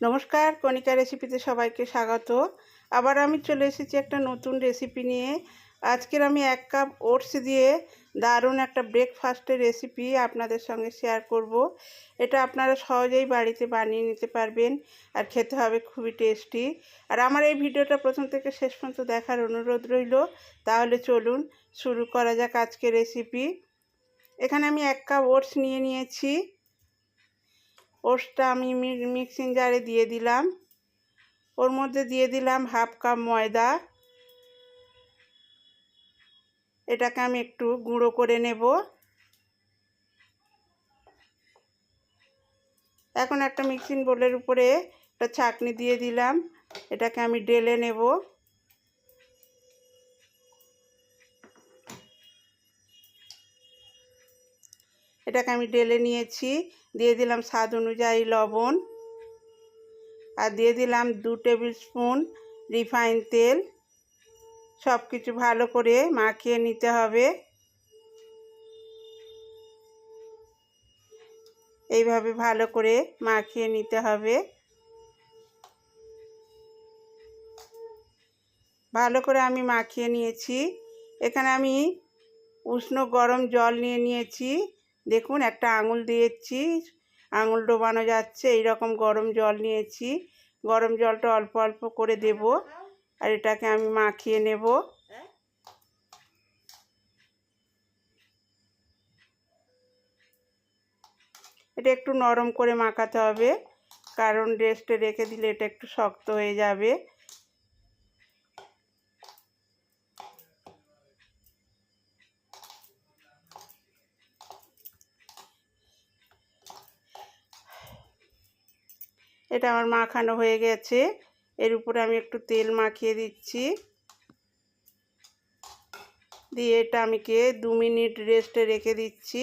নমস্কার, কণিকা রেসিপিতে সবাইকে স্বাগত। আবার আমি চলে এসেছি একটা নতুন রেসিপি নিয়ে। আজকের আমি এক কাপ ওটস দিয়ে দারুণ একটা ব্রেকফাস্টের রেসিপি আপনাদের সঙ্গে শেয়ার করব। এটা আপনারা সহজেই বাড়িতে বানিয়ে নিতে পারবেন আর খেতে হবে খুবই টেস্টি আর আমার এই ভিডিওটা প্রথম থেকে শেষ পর্যন্ত দেখার অনুরোধ রইল। তাহলে চলুন শুরু করা যাক আজকের রেসিপি এখানে আমি এক কাপ ওটস নিয়ে নিয়েছি। ওটসটা আমি মিক্সিং জারে দিয়ে দিলাম। ওর মধ্যে দিয়ে দিলাম হাফ কাপ ময়দা। এটাকে আমি একটু গুঁড়ো করে নেব। এখন একটা মিক্সিং বোলের উপরে একটা ছাকনি দিয়ে দিলাম। এটাকে আমি ডেলে নেব। এটাকে আমি ডেলে নিয়েছি। দিয়ে দিলাম স্বাদ অনুযায়ী লবণ আর দিয়ে দিলাম দু টেবিল স্পুন রিফাইন তেল। সব কিছু ভালো করে মাখিয়ে নিতে হবে। এইভাবে ভালো করে মাখিয়ে নিতে হবে। ভালো করে আমি মাখিয়ে নিয়েছি। এখানে আমি উষ্ণ গরম জল নিয়ে নিয়েছি। দেখুন, একটা আঙুল দিয়েছি, আঙুল ডোবানো যাচ্ছে এই রকম গরম জল নিয়েছি। গরম জলটা অল্প অল্প করে দেব আর এটাকে আমি মাখিয়ে নেব। এটা একটু নরম করে মাখাতে হবে, কারণ রেস্টে রেখে দিলে এটা একটু শক্ত হয়ে যাবে। এটা আমার মাখানো হয়ে গেছে। এর উপরে আমি একটু তেল মাখিয়ে দিচ্ছি। দিয়ে এটা আমি কে দু মিনিট রেস্টে রেখে দিচ্ছি।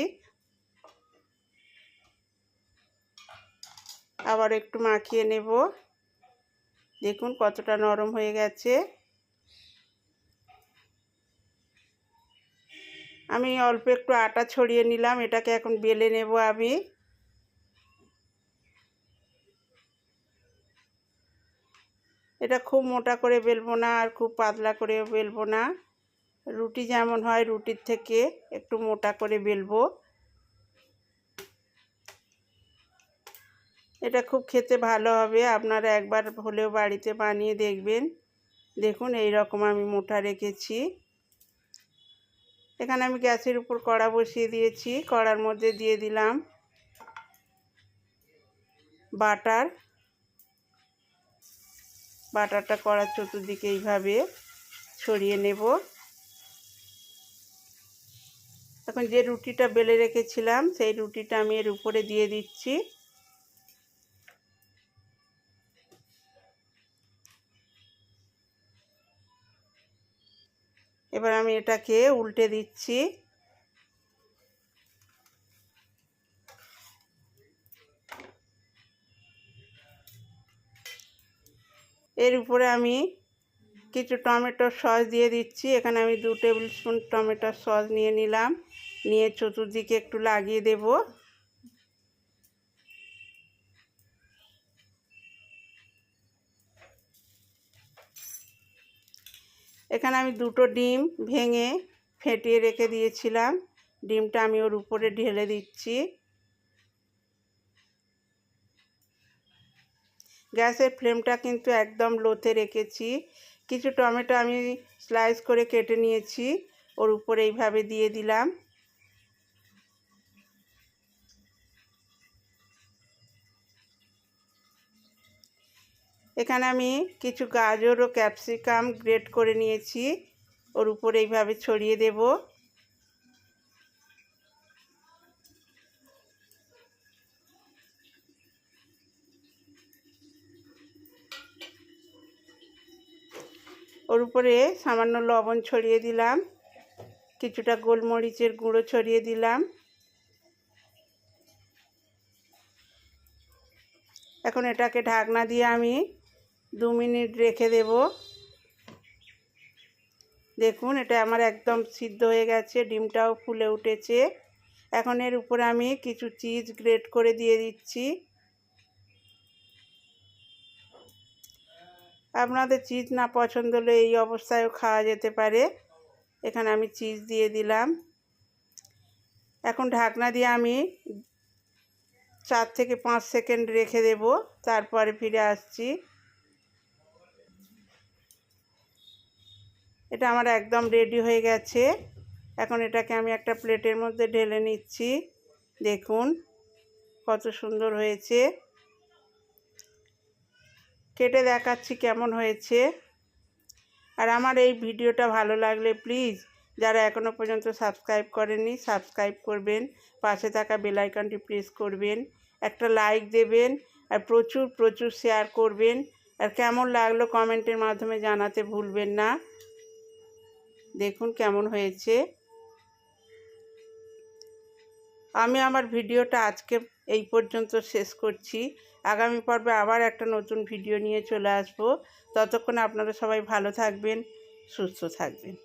আবার একটু মাখিয়ে নেব। দেখুন কতটা নরম হয়ে গেছে। আমি অল্প একটু আটা ছড়িয়ে নিলাম। এটাকে এখন বেলে নেব আমি। এটা খুব মোটা করে বেলবো না আর খুব পাতলা করে বেলবো না। রুটি যেমন হয় রুটির থেকে একটু মোটা করে বেলবো। এটা খুব খেতে ভালো হবে, আপনারা একবার হলেও বাড়িতে বানিয়ে দেখবেন। দেখুন এই রকম আমি মোটা রেখেছি। এখানে আমি গ্যাসের উপর কড়া বসিয়ে দিয়েছি, কড়ার মধ্যে দিয়ে দিলাম বাটার। বাটারটা করার চতুর্দিকে এইভাবে ছড়িয়ে নেব। এখন যে রুটিটা বেলে রেখেছিলাম, সেই রুটিটা আমি এর উপরে দিয়ে দিচ্ছি। এবার আমি এটাকে উল্টে দিচ্ছি। এর উপরে আমি কিছু টমেটোর সস দিয়ে দিচ্ছি। এখানে আমি দু টেবিল স্পুন টমেটোর সস নিয়ে নিলাম। নিয়ে চতুর্দিকে একটু লাগিয়ে দেব। এখানে আমি দুটো ডিম ভেঙে ফেটিয়ে রেখে দিয়েছিলাম। ডিমটা আমি ওর উপরে ঢেলে দিচ্ছি। গ্যাসের ফ্লেমটা কিন্তু একদম লোতে রেখেছি। কিছু টমেটো আমি স্লাইস করে কেটে নিয়েছি, ওর উপরে এইভাবে দিয়ে দিলাম। এখানে আমি কিছু গাজর ও ক্যাপসিকাম গ্রেট করে নিয়েছি, ওর উপরে এইভাবে ছড়িয়ে দেবো। ওর উপরে সামান্য লবণ ছড়িয়ে দিলাম। কিছুটা গোলমরিচের গুঁড়ো ছড়িয়ে দিলাম। এখন এটাকে ঢাকনা দিয়ে আমি দু মিনিট রেখে দেব। দেখুন, এটা আমার একদম সিদ্ধ হয়ে গেছে, ডিমটাও ফুলে উঠেছে। এখন এর উপরে আমি কিছু চিজ গ্রেট করে দিয়ে দিচ্ছি। আপনাদের চিজ না পছন্দ হলে এই অবস্থায়ও খাওয়া যেতে পারে। এখানে আমি চিজ দিয়ে দিলাম। এখন ঢাকনা দিয়ে আমি চার থেকে পাঁচ সেকেন্ড রেখে দেব, তারপরে ফিরে আসছি। এটা আমার একদম রেডি হয়ে গেছে। এখন এটাকে আমি একটা প্লেটের মধ্যে ঢেলে নিচ্ছি। দেখুন কত সুন্দর হয়েছে। কেটে দেখাচ্ছি কেমন হয়েছে। আর আমার এই ভিডিওটা ভালো লাগলে প্লিজ যারা এখনও পর্যন্ত সাবস্ক্রাইব করেনি সাবস্ক্রাইব করবেন, পাশে থাকা বেলাইকনটি প্রেস করবেন, একটা লাইক দেবেন, আর প্রচুর প্রচুর শেয়ার করবেন। আর কেমন লাগল কমেন্টের মাধ্যমে জানাতে ভুলবেন না। দেখুন কেমন হয়েছে। আমি আমার ভিডিওটা আজকে এই পর্যন্ত শেষ করছি। আগামী পর্বে আবার একটা নতুন ভিডিও নিয়ে চলে আসব। ততক্ষণ আপনারা সবাই ভালো থাকবেন, সুস্থ থাকবেন।